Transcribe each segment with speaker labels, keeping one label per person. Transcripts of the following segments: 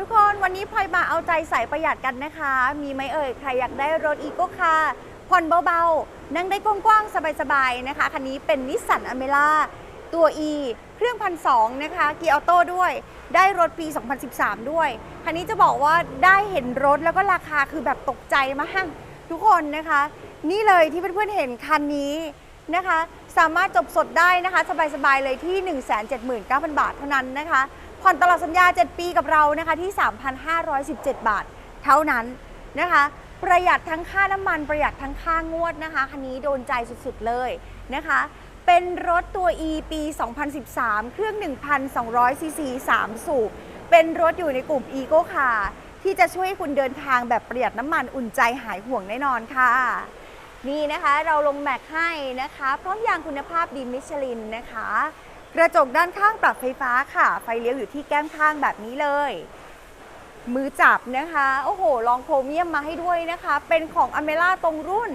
Speaker 1: ทุกคนวันนี้พลอยมาเอาใจใส่ประหยัดกันนะคะ มีไหมเอ่ย ใครอยากได้รถอีโก้คาร์ผ่อนเบาๆ นั่งได้กว้างๆ สบายๆ นะคะ คันนี้เป็นนิสสันอเมร่าตัว E เครื่องพันสองนะคะเกียร์ออโต้ด้วย ได้รถปี 2013 ด้วย คันนี้จะบอกว่าได้เห็นรถแล้วก็ราคาคือแบบตกใจมากทุกคนนะคะ นี่เลยที่เพื่อนๆเห็นคันนี้นะคะ สามารถจบสดได้นะคะ สบายๆเลยที่ 179,000 บาทเท่านั้นนะคะ ผ่อนตลอดสัญญา 7 ปีกับเรานะคะที่ 3,517 บาท เท่านั้นนะคะ ประหยัดทั้งค่าน้ำมันประหยัดทั้งค่างวดนะคะ คันนี้โดนใจสุดๆเลยนะคะ เป็นรถตัว E ปี 2013 เครื่อง 1,200 ซีซี 3 สูบ เป็นรถอยู่ในกลุ่ม Eco Car ที่จะช่วยคุณเดินทางแบบประหยัดน้ำมันอุ่นใจหายห่วงแน่นอนค่ะนี่นะคะเราลงแม็กให้นะคะ พร้อมยางคุณภาพดีมิชลินนะคะ กระจกด้านข้างปรับไฟฟ้าค่ะ ไฟเลี้ยวอยู่ที่แก้มข้างแบบนี้เลย มือจับนะคะ โอ้โห ลองโครเมียมมาให้ด้วยนะคะ เป็นของอเมล่าตรงรุ่น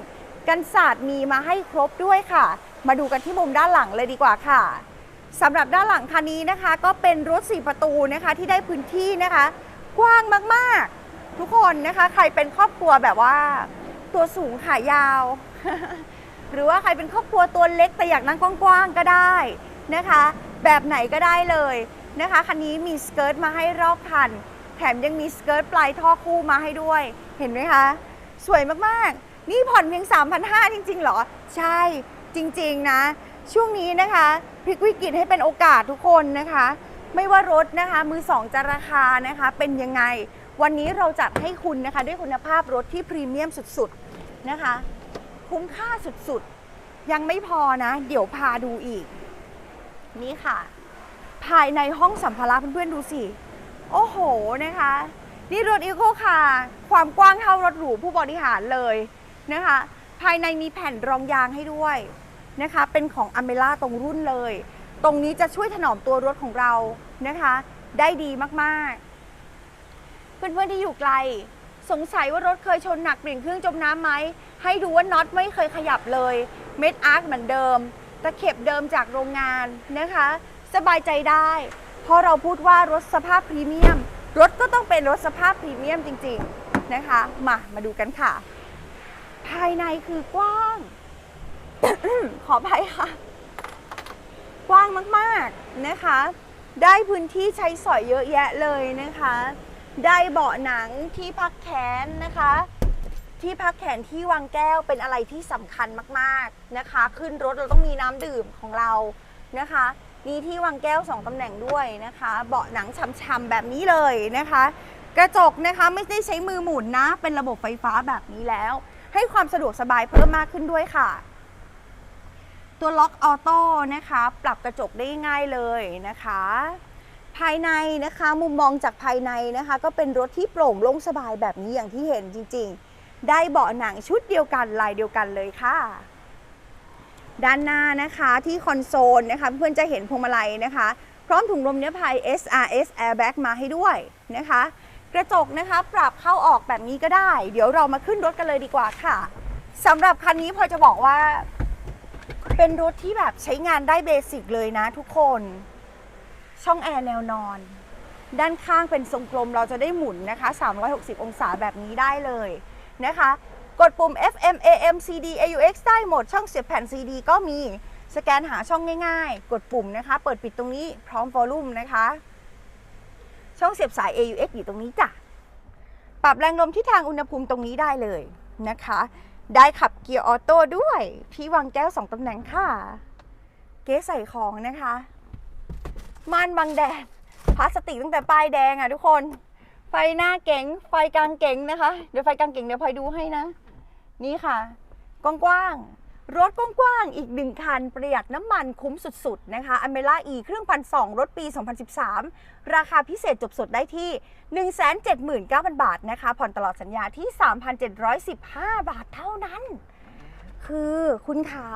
Speaker 1: กันศาสตร์มีมาให้ครบด้วยค่ะ มาดูกันที่มุมด้านหลังเลยดีกว่าค่ะสำหรับด้านหลังคันนี้นะคะ ก็เป็นรถ4ประตูนะคะที่ได้พื้นที่นะคะ กว้างมากๆ ทุกคนนะคะ ใครเป็นครอบครัวแบบว่า ตัวสูงขายาว หรือว่าใครเป็นครอบครัวตัวเล็กแต่อยากนั่งกว้างๆก็ได้นะคะ แบบไหนก็ได้เลยนะคะ คันนี้มีสเกิร์ตมาให้รอบคัน แถมยังมีสเกิร์ตปลายท่อคู่มาให้ด้วย เห็นไหมคะ สวยมากๆ นี่ผ่อนเพียง 3,500 จริงๆเหรอ ใช่จริง ๆ นะ ช่วงนี้นะคะพลิกวิกฤตให้เป็นโอกาสทุกคนนะคะ ไม่ว่ารถนะคะ มือสองจะราคานะคะ เป็นยังไง วันนี้เราจัดให้คุณนะคะ ด้วยคุณภาพรถที่พรีเมียมสุด ๆ นะคะ คุ้มค่าสุด ๆ ยังไม่พอนะ เดี๋ยวพาดูอีก นี่ค่ะ ภายในห้องสัมภาระเพื่อนๆดูสิ โอ้โหนะคะ นี่รถอีโคคาร์ความกว้างเท่ารถหรูผู้บริหารเลยนะคะ ภายในมีแผ่นรองยางให้ด้วยนะคะ เป็นของอเมล่าตรงรุ่นเลย ตรงนี้จะช่วยถนอมตัวรถของเรานะคะ ได้ดีมากๆ เพื่อนๆที่อยู่ไกล สงสัยว่ารถเคยชนหนักเปลี่ยนเครื่องจมน้ำไหม ให้ดูว่าน็อตไม่เคยขยับเลย เม็ดอาร์คเหมือนเดิม ตะเข็บเดิมจากโรงงานนะคะ สบายใจได้ เพราะเราพูดว่ารถสภาพพรีเมียม รถก็ต้องเป็นรถสภาพพรีเมียมจริงๆนะคะ มามาดูกันค่ะ ภายในคือกว้าง ขออภัยค่ะ กว้างมากๆนะคะ ได้พื้นที่ใช้สอยเยอะแยะเลยนะคะ ได้เบาะหนังที่พักแขนนะคะ ที่พักแขนที่วางแก้วเป็นอะไรที่สำคัญมากๆนะคะ ขึ้นรถเราต้องมีน้ำดื่มของเรานะคะมีที่วางแก้ว 2ตำแหน่งด้วยนะคะ เบาะหนังช่ำๆแบบนี้เลยนะคะ กระจกนะคะไม่ได้ใช้มือหมุนนะ เป็นระบบไฟฟ้าแบบนี้แล้ว ให้ความสะดวกสบายเพิ่มมากขึ้นด้วยค่ะ ตัวล็อกออโต้นะคะ ปรับกระจกได้ง่ายเลยนะคะ ภายในนะคะมุมมองจากภายในนะคะ ก็เป็นรถที่โปร่งโล่งสบายแบบนี้อย่างที่เห็นจริง ๆ ได้เบาะหนังชุดเดียวกันลายเดียวกันเลยค่ะ ด้านหน้านะคะที่คอนโซลนะคะเพื่อนจะเห็นพวงมาลัยนะคะ พร้อมถุงลมนิรภัย SRS Airbag มาให้ด้วยนะคะ กระจกนะคะปรับเข้าออกแบบนี้ก็ได้ เดี๋ยวเรามาขึ้นรถกันเลยดีกว่าค่ะสำหรับคันนี้พอจะบอกว่า เป็นรถที่แบบใช้งานได้เบสิกเลยนะทุกคน ช่องแอร์แนวนอน ด้านข้างเป็นทรงกลมเราจะได้หมุนนะคะ 360 องศาแบบนี้ได้เลย นะคะ กดปุ่ม FM AM CD AUX ได้หมดช่องเสียบแผ่น CD ก็มีสแกนหาช่องง่ายๆ กดปุ่มนะคะ เปิดปิดตรงนี้พร้อมวอลลุ่มนะคะ ช่องเสียบสาย AUX อยู่ตรงนี้จ้ะ ปรับแรงลมที่ทางอุณหภูมิตรงนี้ได้เลยนะคะ ได้ขับเกียร์ออโต้ด้วย ที่วางแก้วสองตำแหน่งค่ะ เก๊ใส่ของนะคะม่านบังแดดพลาสติกตั้งแต่ป้ายแดงอะทุกคน ไฟหน้าเก๋งไฟกลางเก๋งนะคะ เดี๋ยวไฟกลางเก๋งเดี๋ยวพลอยดูให้นะ นี่ค่ะ กว้างๆรถกว้างๆอีกหนึ่งคันประหยัดน้ำมันคุ้มสุดๆนะคะอเมล่าอีเครื่องพันสองรถปี 2013 ราคาพิเศษจบสดได้ที่ 179,000 บาทนะคะ ผ่อนตลอดสัญญาที่ 3,715 บาทเท่านั้น คือคุณขา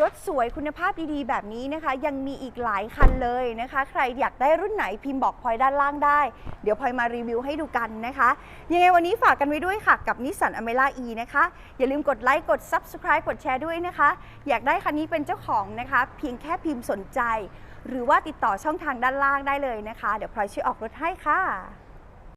Speaker 1: รถสวยคุณภาพดีๆ แบบนี้นะคะ ยังมีอีกหลายคันเลยนะคะ ใครอยากได้รุ่นไหนพิมพ์บอกพลอยด้านล่างได้ เดี๋ยวพลอยมารีวิวให้ดูกันนะคะ ยังไงวันนี้ฝากกันไว้ด้วยค่ะ กับนิสสันอเมร่า E นะคะ อย่าลืมกดไลค์กด Subscribe กดแชร์ด้วยนะคะ อยากได้คันนี้เป็นเจ้าของนะคะ เพียงแค่พิมพ์สนใจ หรือว่าติดต่อช่องทางด้านล่างได้เลยนะคะ เดี๋ยวพลอยช่วยออกรถให้ค่ะ